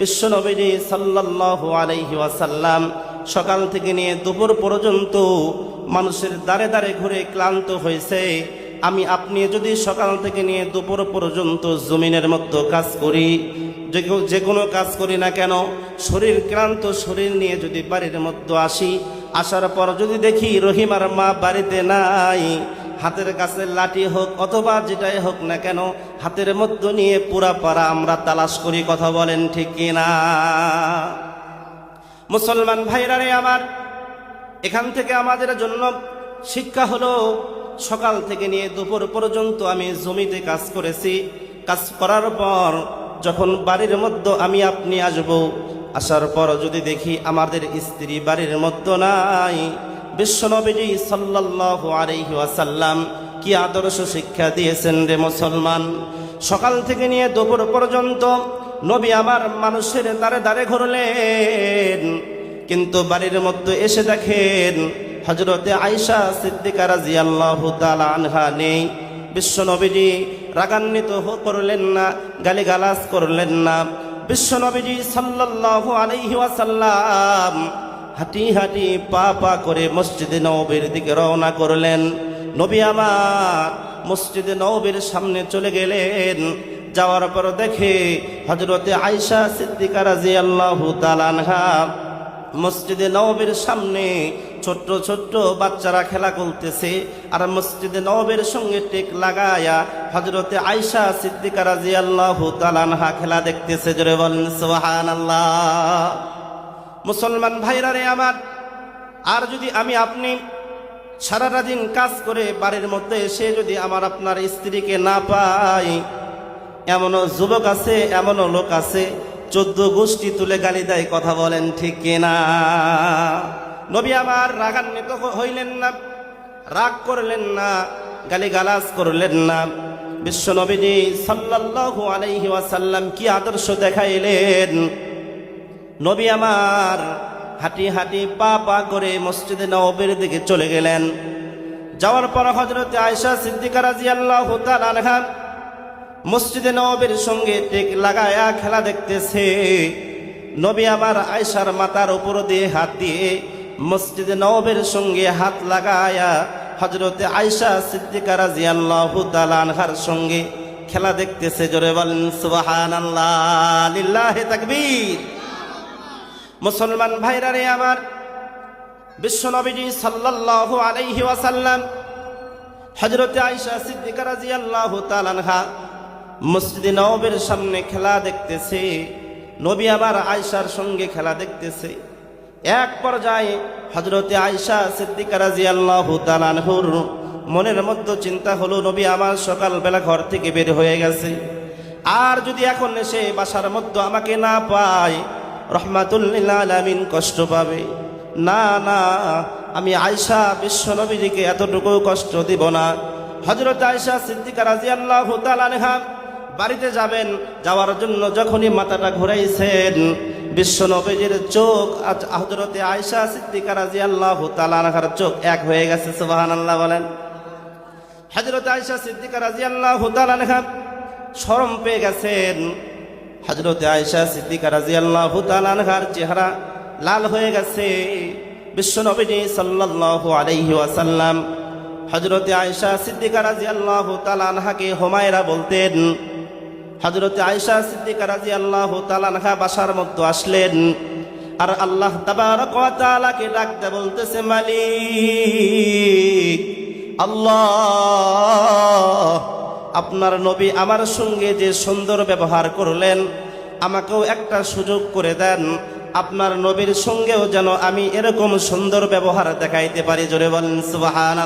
বিশ্বনবীজি সাল্লাল্লাহু আলাইহি ওয়াসাল্লাম সকাল থেকে নিয়ে দুপুর পর্যন্ত মানুষের দ্বারে দ্বারে ঘুরে ক্লান্ত হয়েছে। আমি আপনি যদি সকাল থেকে নিয়ে দুপুর পর্যন্ত জমিনের মধ্যে কাজ করি, যে কোনো কাজ করি না কেন, শরীর ক্লান্ত, শরীর নিয়ে যদি বাড়ির মধ্যে আসি, আসার পর যদি দেখি রহিমার মা বাড়িতে নাই হাতের কাছে লাঠি হোক অথবা যেটাই হোক না কেন, হাতের মধ্যে নিয়ে পুরা পাড়া আমরা তালাশ করি, কথা বলেন ঠিক কিনা মুসলমান ভাইরা রে আমার, এখান থেকে আমাদের জন্য শিক্ষা হলো, সকাল থেকে নিয়ে দুপুর পর্যন্ত আমি জমিতে কাজ করেছি। কাজ করার পর যখন বাড়ির মধ্যে আমি আপনি আসব, আসার পর যদি দেখি আমাদের স্ত্রী বাড়ির মধ্যে নাই বিশ্বনবীজি সাল্লাল্লাহু আলাইহি ওয়াসাল্লাম কি আদর্শ শিক্ষা দিয়েছেন রে মুসলমান? সকাল থেকে নিয়ে দুপুর পর্যন্ত নবী আমার মানুষের দ্বারে দ্বারে ঘুরলেন। কিন্তু বাড়ির মধ্যে এসে দেখেন হজরতে আয়সা সিদ্দিকা রাজিয়াল্লাহু তাআলা আনহা নেই। বিশ্বনবীজি রাগান্বিত করলেন না, গালিগালাজ করলেন না। বিশ্বনবীজি সাল্লাল্লাহু আলাইহি ওয়াসাল্লাম হাঁটি হাঁটি পা পা করে মসজিদে নবীর দিকে রওনা করলেন। নবী আমার মসজিদে নবীর সামনে চলে গেলেন। যাওয়ার পর দেখে হজরতে আয়সা সিদ্দিকা রাজিয়াল্লাহু তাআলা আনহা মসজিদে নবীর সামনে ছোট্ট ছোট্ট বাচ্চারা খেলা করতেছে আর মসজিদে নবীর সঙ্গে টেক লাগায়া হজরতে আয়সা সিদ্দিকা রাজিয়াল্লাহু আল্লাহ আনহা খেলা দেখতেছে। জোরে বলেন সুবহানাল্লাহ। মুসলমান ভাইরা রে আমার, আর যদি আমি আপনি সারাটা দিন কাজ করে বাড়ির মধ্যে এসে যদি আমার আপনার স্ত্রীকে না পাই, এমনও যুবক আছে, এমনও লোক আছে, চোদ্দ গোষ্ঠী তুলে গালি দেয়, কথা বলেন ঠিক কিনা? নবী আমার রাগান্বিত হইলেন না, রাগ করলেন না গালি গালাজ করলেন না। বিশ্ব নবীজি সাল্লাল্লাহু আলাইহি ওয়াসাল্লাম কি আদর্শ দেখাইলেন? নবী আমার হাঁটি হাঁটি পা পা করে মসজিদে নবীর দিকে চলে গেলেন। যাওয়ার পর হজরত আয়সা সিদ্দিকা রাজিয়াল্লাহু তাআলা আনহা মসজিদে নবীর সঙ্গে টেক লাগায়া খেলা দেখতেছে। নবী আমার আয়সার মাথার উপর দিয়ে হাত দিয়ে মসজিদে নবীর সঙ্গে হাত লাগায়া হজরতে আয়সা সিদ্দিকা রাজিয়াল্লাহু তাআলা আনহার সঙ্গে খেলা দেখতেছে। জোরে বলেন, সুবহানাল্লাহ, লিল্লাহি তাকবীর। মুসলমান ভাইরা রে আমার বিশ্বনবীজি সাল্লাল্লাহু আলাইহি ওয়াসাল্লাম হজরতে আয়সা সিদ্দিকা রাদিয়াল্লাহু তাআলা আনহা মসজিদে নববীর সামনে খেলা দেখতেছে, নবী আবার আয়সার সঙ্গে খেলা দেখতেছে। এক পর্যায়ে হজরতে আয়সা সিদ্দিকা রাদিয়াল্লাহু তাআলা আনহুর মনের মধ্যে চিন্তা হলো, নবী আমার সকালবেলা ঘর থেকে বের হয়ে গেছে। আর যদি এখন এসে বাসার মধ্যে আমাকে না পায় রহমাতুল্লিল কষ্ট পাবে। না না, আমি আয়সা বিশ্বনবীজিকে এতটুকু কষ্ট দিব না। হজরত আয়সা সিদ্দিকা তাআলা আনহা বাড়িতে যাবেন, যাওয়ার জন্য যখনই মাথাটা ঘুরাইছেন, বিশ্বনবীজির চোখ আজ হজরতে আয়সা সিদ্দিকা তাআলা আনহার চোখ এক হয়ে গেছে, সুবহানাল্লাহ বলেন। হজরত আয়সা সিদ্দিকা রাজিয়াল্লাহু তাআলা আনহা শরম পেয়ে গেছেন। হজরত আয়সা সিদ্দিকা রাজিয়াল্লাহু তাআলা আনহার চেহারা লাল হয়ে গেছে। বিশ্বনবীজি সাল্লাল্লাহু আলাইহি ওয়াসাল্লাম হজরতে আয়সা সিদ্দিকা রাজিয়াল্লাহু তাআলা আনহাকে হুমায়রা বলতেন হজরতে আয়সা সিদ্দিকা রাজিয়াল্লাহু তাআলা আনহা বাসার মধ্যে আসলেন আর আল্লাহ তাআলাকে ডাকতে বলতেছে, মালিক, আল্লাহ আপনার নবী আমার সঙ্গে যে সুন্দর ব্যবহার করলেন, আমাকেও একটা সুযোগ করে দেন। আপনার নবীর সঙ্গেও যেন আমি এরকম সুন্দর ব্যবহার দেখাইতে পারি, জোরে বলেন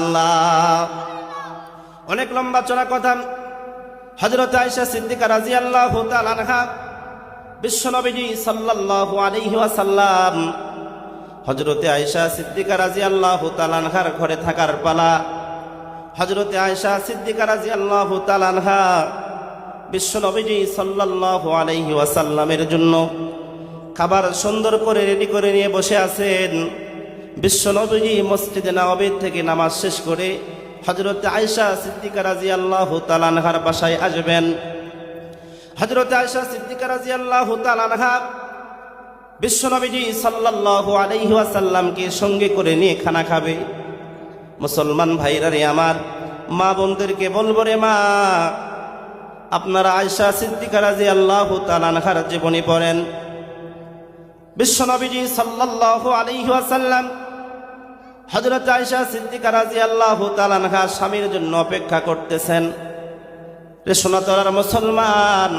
আল্লাহ অনেক লম্বা চড়া কথা। হজরত আয়সা সিদ্দিকা রাজি আল্লাহ আনহা, বিশ্বনবীজি সাল্লাল্লাহু আলাইহি ওয়াসাল্লাম হজরতে আয়সা সিদ্দিকা রাজি আল্লাহ ঘরে থাকার পালা হজরতে আয়সা সিদ্দিকা রাজি আল্লাহ তালানহা বিশ্বনবীজি সাল্লাল্লাহু আলাইহি ওয়াসাল্লামের জন্য খাবার সুন্দর করে রেডি করে নিয়ে বসে আছেন। বিশ্বনবীজি মসজিদে নববীর থেকে নামাজ শেষ করে হজরতে আয়সা সিদ্দিকা রাজি আল্লাহ বাসায় আসবেন। হজরত আয়সা সিদ্দিকা রাজি আল্লাহ তালানহা বিশ্বনবীজি সাল্লাল্লাহু আলাইহি ওয়াসাল্লামকে সঙ্গে করে নিয়ে খানা খাবে। মুসলমান ভাইরা রে আমার, মা বোনদেরকে বলব রে মা, আপনারা আয়সা সিদ্দিকা রাজি আল্লাহ তালানহার জীবনী পড়েন। বিশ্বনবীজি সাল্লাল্লাহু আলাইহি ওয়াসাল্লাম হযরত আয়েশা সিদ্দিকা রাদিয়াল্লাহু তাআলা আনহা স্বামীর জন্য অপেক্ষা করতেছেন। রে সোনাতলার মুসলমান,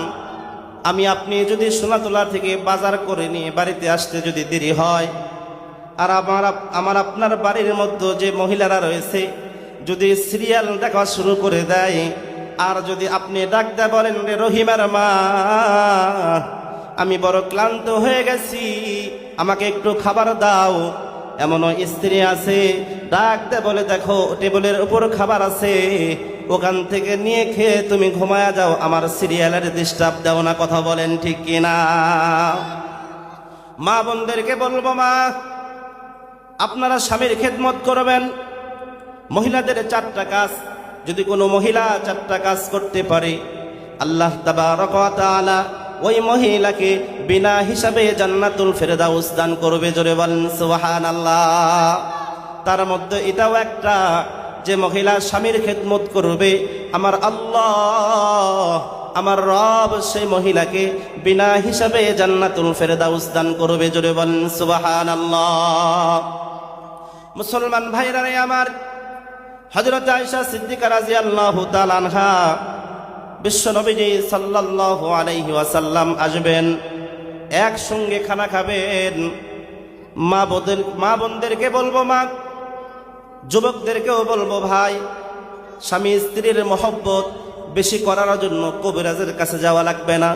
আমি আপনি যদি সোনাতলা থেকে বাজার করে নিয়ে বাড়িতে আসতে যদি দেরি হয় আর আমার আমার আপনার বাড়ির মধ্যে যে মহিলারা রয়েছে, যদি সিরিয়াল দেখা শুরু করে দেয়, আর যদি আপনি ডাক দেয় বলেন, রে রহিমার মা, আমি বড় ক্লান্ত হয়ে গেছি, আমাকে একটু খাবার দাও। এমনও স্ত্রী আছে, ডাক দে বলে, দেখো, টেবিলের উপর খাবার আছে, ওখান থেকে নিয়ে খেয়ে তুমি ঘুমায়া যাও, আমার সিরিয়ালের ডিস্টার্ব, দাও না কথা বলেন ঠিক কিনা? মা বোনদেরকে বলব, মা আপনারা স্বামীর খেদমত করবেন। মহিলাদের চারটা কাজ। যদি কোনো মহিলা চারটা কাজ করতে পারে, আল্লাহ তাআলা ওই মহিলাকে বিনা হিসাবে জান্নাতুল ফেরদাউস দান করবে জোরে বলেন, সুবহানাল্লাহ। তার মধ্যে এটাও একটা যে মহিলা স্বামীর খেদমত করবে, আমার আল্লাহ। আমার রব সেই মহিলাকে বিনা হিসাবে জান্নাতুল ফেরদাউস দান করবে, জোরে বলেন, সুবহানাল্লাহ। মুসলমান ভাইরা আমার হজরত আয়েশা সিদ্দিকা রাদিয়াল্লাহু তাআলা আনহা বিশ্ব নবীজি সাল্লাল্লাহু আলাইহি ওয়াসাল্লাম আসবেন, একসঙ্গে খানা খাবেন। মা বোনদের মা বোনদেরকে বলব, মা, যুবকদেরকেও বলব, ভাই, স্বামী স্ত্রীর মহব্বত বেশি করার জন্য কবিরাজের কাছে যাওয়া লাগবে না।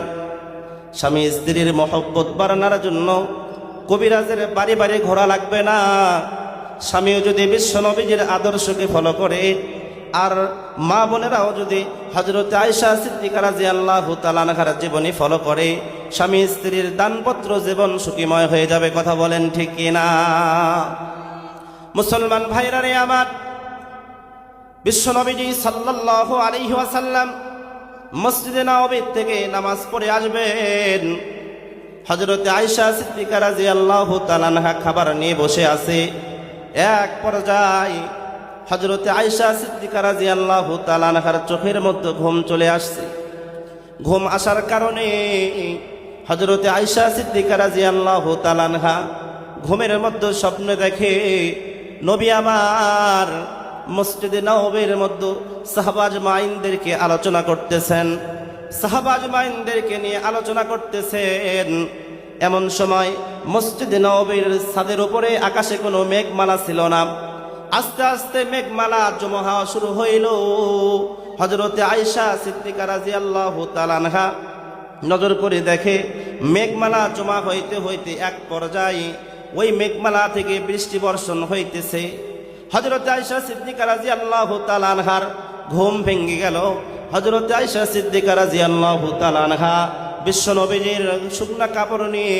স্বামী স্ত্রীর মহব্বত বাড়ানোর জন্য কবিরাজের বাড়ি বাড়ি ঘোরা লাগবে না। স্বামীও যদি বিশ্ব নবীজির আদর্শকে ফলো করে, আর মা বোনেরাও যদি হজরত আয়সা সিদ্দিকা রাজি আল্লাহ তালানহার জীবনী ফলো করে, স্বামী স্ত্রীর দানপত্র জীবন সুখীময় হয়ে যাবে, কথা বলেন ঠিক কিনা? মুসলমান ভাইরা রে আমার বিশ্বনবীজি সাল্লাল্লাহু আলাইহি ওয়াসাল্লাম মসজিদে নববী থেকে নামাজ পড়ে আসবেন। হযরতে আয়েশা সিদ্দিকা রাদিয়াল্লাহু তাআলা আনহা খাবার নিয়ে বসে আছে। এক পর্যায়ে হযরতে আয়েশা সিদ্দিকা রাদিয়াল্লাহু তাআলা আনহার চোখের মধ্যে ঘুম চলে আসছে। ঘুম আসার কারণে হজরতে আয়সা সিদ্দিকা রাদিয়াল্লাহু তাআলা আনহা ঘুমের মধ্যে স্বপ্ন দেখে, নবী আমার মসজিদে নববীর মধ্যে সাহাবাজ মাইনদেরকে আলোচনা করতেছেন। সাহাবাজ মাইনদেরকে নিয়ে আলোচনা করতেছেন। এমন সময় মসজিদে নববীর ছাদের উপরে আকাশে কোনো মেঘমালা ছিল না। আস্তে আস্তে মেঘমালা জমা হওয়া শুরু হইল। হজরতে আয়সা সিদ্দিকা আনহা নজর করে দেখে, মেঘমালা জমা হইতে হইতে এক পর্যায়ে ওই মেঘমালা থেকে বৃষ্টি বর্ষণ হইতেছে। হজরত আয়সা সিদ্দিকা রাজি আল্লাহ তালানহার ঘুম ভেঙে গেল। হজরত আয়সা সিদ্দিকা রাজি আল্লাহ তালানহা বিশ্ব নবীজির শুকনা কাপড় নিয়ে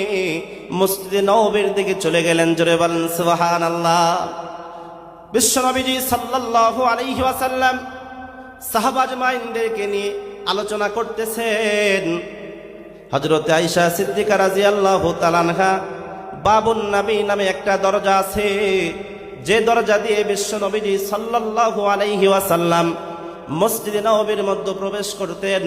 মসজিদে নবীর দিকে চলে গেলেন। জোরে বলেন সুবাহান আল্লাহ বিশ্ব নবীজি সাল্লাল্লাহু আলাইহি ওয়াসাল্লাম সাহাবাজ মাইনদেরকে নিয়ে আলোচনা করতেছেন। হজরত আইসা সিদ্দিকা রাজি আল্লাহ তালানহা বাবুন নবী নামে একটা দরজা আছে। যে দরজা দিয়ে বিশ্ব নবীজি সাল্লাল্লাহু আলাইহি ওয়াসাল্লাম মসজিদে নবীর মধ্যে প্রবেশ করতেন,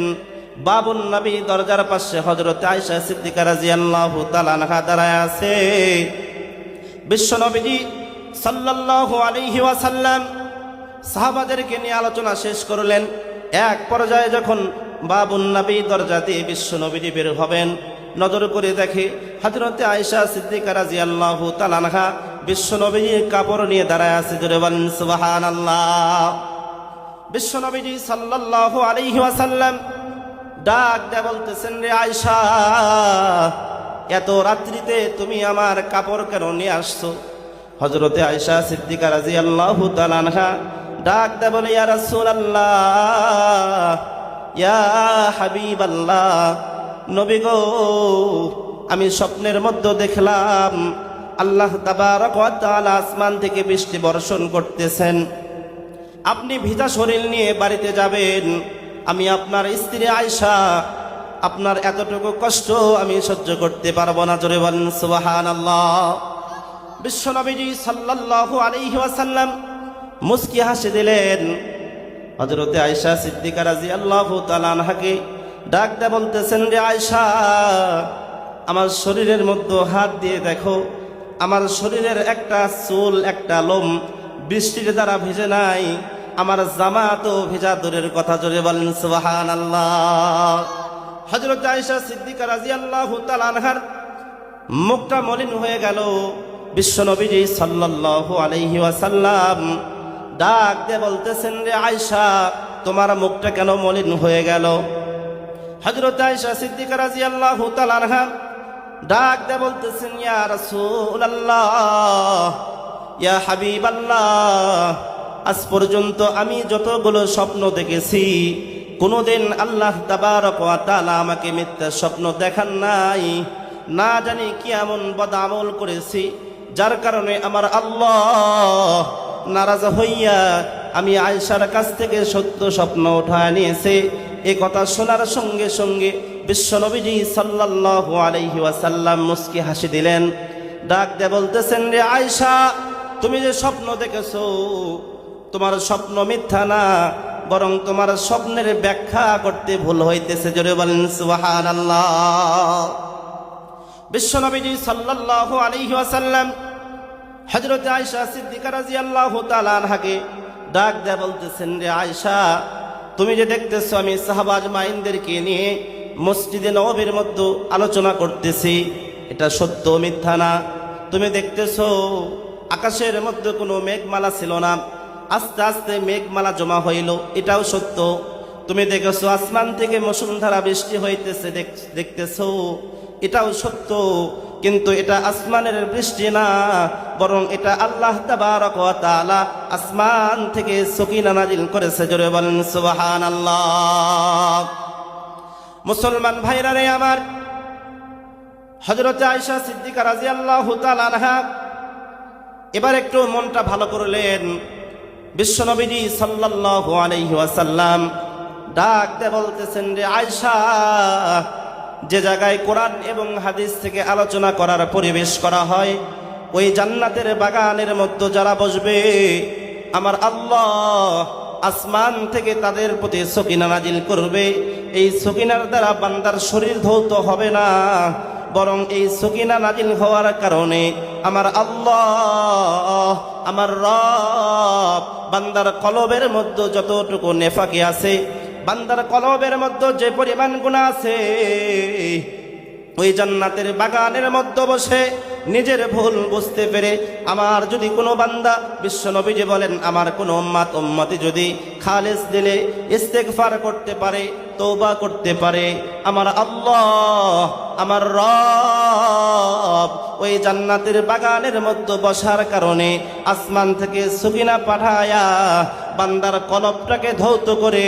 বাবুন নবী দরজার পাশে হজরত আইসা সিদ্দিকা রাজি আল্লাহ তালানহা দাঁড়ায় আছে। বিশ্ব নবীজি সাল্লাল্লাহু আলাইহি ওয়াসাল্লাম সাহাবাদেরকে নিয়ে আলোচনা শেষ করলেন। এক পর্যায়ে যখন বাবুন নবী দরজা দিয়ে বিশ্ব নবীজি বের হবেন, নজর করে দেখে হজরতে আয়েশা সিদ্দিকা রাদিয়াল্লাহু তাআলা আনহা বিশ্ব নবীজির কাপড় নিয়ে দাঁড়ায় আছে, জোরে বলেন, সুবহানাল্লাহ। বিশ্ব নবীজি সাল্লাল্লাহু আলাইহি ওয়াসাল্লাম ডাক দেয়া বলতেছেন, রে আয়েশা, এত রাত্রিতে তুমি আমার কাপড় কেন নিয়ে আসছো? হজরতে আয়েশা সিদ্দিকা রাদিয়াল্লাহু তাআলা আনহা ডাক দেয়া বলে, ইয়া রাসূলুল্লাহ, ইয়া হাবিবাল্লাহ, নবী গো, আমি স্বপ্নের মধ্যে দেখলাম আল্লাহ তাআলা আসমান থেকে বৃষ্টি বর্ষণ করতেছেন। আপনি ভিজা শরীর নিয়ে বাড়িতে যাবেন। আমি আপনার স্ত্রী আয়সা আপনার এতটুকু কষ্ট আমি সহ্য করতে পারব না। জোরে বলেন সুবাহান আল্লাহ বিশ্বনবীজি সাল্লাল্লাহু আলাইহি ওয়াসাল্লাম মুস্কি হাসি দিলেন। হজরতে আয়সা সিদ্দিকা রাজি আল্লাহ তালানহাকে ডাক দে বলতেছেন, রে আয়সা আমার শরীরের মধ্যে হাত দিয়ে দেখো। আমার শরীরের একটা চুল, একটা লোম বৃষ্টির দ্বারা ভিজে নাই। আমার জামা তো ভেজা দূরের কথা জোরে বলেন সুবাহান আল্লাহ হজরত আয়সা সিদ্দিকা রাজি আল্লাহ তালানহার মুখটা মলিন হয়ে গেল। বিশ্বনবীজি সাল্লাল্লাহু আলাইহি ওয়াসাল্লাম ডাক দিয়ে বলতেছেন, রে আয়সা তোমার মুখটা কেন মলিন হয়ে গেল? হযরত আয়সা সিদ্দিকা রাদিয়াল্লাহু তাআলা আনহা ডাক দে বলতেছেন, ইয়া রাসূলুল্লাহ, ইয়া হাবিবাল্লাহ, আজ পর্যন্ত আমি যতগুলো স্বপ্ন দেখেছি, কোনোদিন আল্লাহ তাবারক ওয়া তাআলা আমাকে মিথ্যা স্বপ্ন দেখান নাই। না জানি কি এমন বদামল করেছি, যার কারণে আমার আল্লাহ নারাজ হইয়া আমি আয়সার কাছ থেকে সত্য স্বপ্ন উঠায় নিয়েছে। এ কথা শোনার সঙ্গে সঙ্গে বিশ্বনবীজি সাল্লাল্লাহু আলাইহি ওয়াসাল্লাম মুস্কি হাসি দিলেন। ডাক দিয়ে বলতেছেন, রে আয়সা তুমি যে স্বপ্ন দেখেছ, তোমার স্বপ্ন মিথ্যা না, বরং তোমার স্বপ্নের ব্যাখ্যা করতে ভুল হইতেছে। জোরে বলেন, সুবহানাল্লাহ। বিশ্বনবীজি সাল্লাল্লাহু আলাইহি ওয়াসাল্লাম হযরত আয়েশা সিদ্দিকা রাদিয়াল্লাহু তাআলা আনহাকে ডাক দেয়া বলতেছেন, রে আয়েশা, তুমি যে দেখতেছো আমি সাহাবাজ মাইনদেরকে নিয়ে মসজিদে নববীর মধ্যে আলোচনা করতেছি। এটা সত্য মিথ্যা না। তুমি দেখতেছো, আকাশের মধ্যে কোনো মেঘমালা ছিল না। আস্তে আস্তে মেঘমালা জমা হইল। এটাও সত্য। তুমি দেখেছ, আসমান থেকে মুসুলধারা বৃষ্টি হইতেছে দেখ- দেখতেছো? এটাও সত্য। কিন্তু এটা আসমানের বৃষ্টি না, বরং এটা আল্লাহ তাআলা আসমান থেকে সকিনা নাজিল করেছে। জোরে বলেন, সুবহানাল্লাহ। মুসলমান ভাইরা রে আমার। হযরত আয়েশা সিদ্দিকা রাদিয়াল্লাহু তাআলা আনহা এবার একটু মনটা ভালো করলেন। বিশ্বনবীজি আলাইহি ওয়াসাল্লাম ডাক দে বলতেছেন রে আয়সা যে জায়গায় কোরআন এবং হাদিস থেকে আলোচনা করার পরিবেশ করা হয়, ওই জান্নাতের বাগানের মধ্যে যারা বসবে, আমার আল্লাহ আসমান থেকে তাদের প্রতি সকিনা নাজিল করবে এই সকিনার দ্বারা বান্দার শরীর ধৌত হবে না। বরং এই সকিনা নাজিল হওয়ার কারণে আমার আল্লাহ, আমার রব বান্দার কলবের মধ্যে যতটুকু নেফাকে আছে, বান্দার কলবের মধ্যে যে পরিমাণ গুণা আছে ওই জান্নাতের বাগানের মধ্যে বসে নিজের ভুল বুঝতে পেরে আমার যদি কোনো বান্দা বিশ্ব নবীজি বলেন, আমার কোনো উম্মাত উম্মতি যদি খালেস দিলে ইস্তেগফার করতে পারে তৌবা করতে পারে, আমার আল্লাহ, আমার রব ওই জান্নাতের বাগানের মধ্যে বসার কারণে আসমান থেকে সুকিনা পাঠায়া বান্দার কলপটাকে ধৌত করে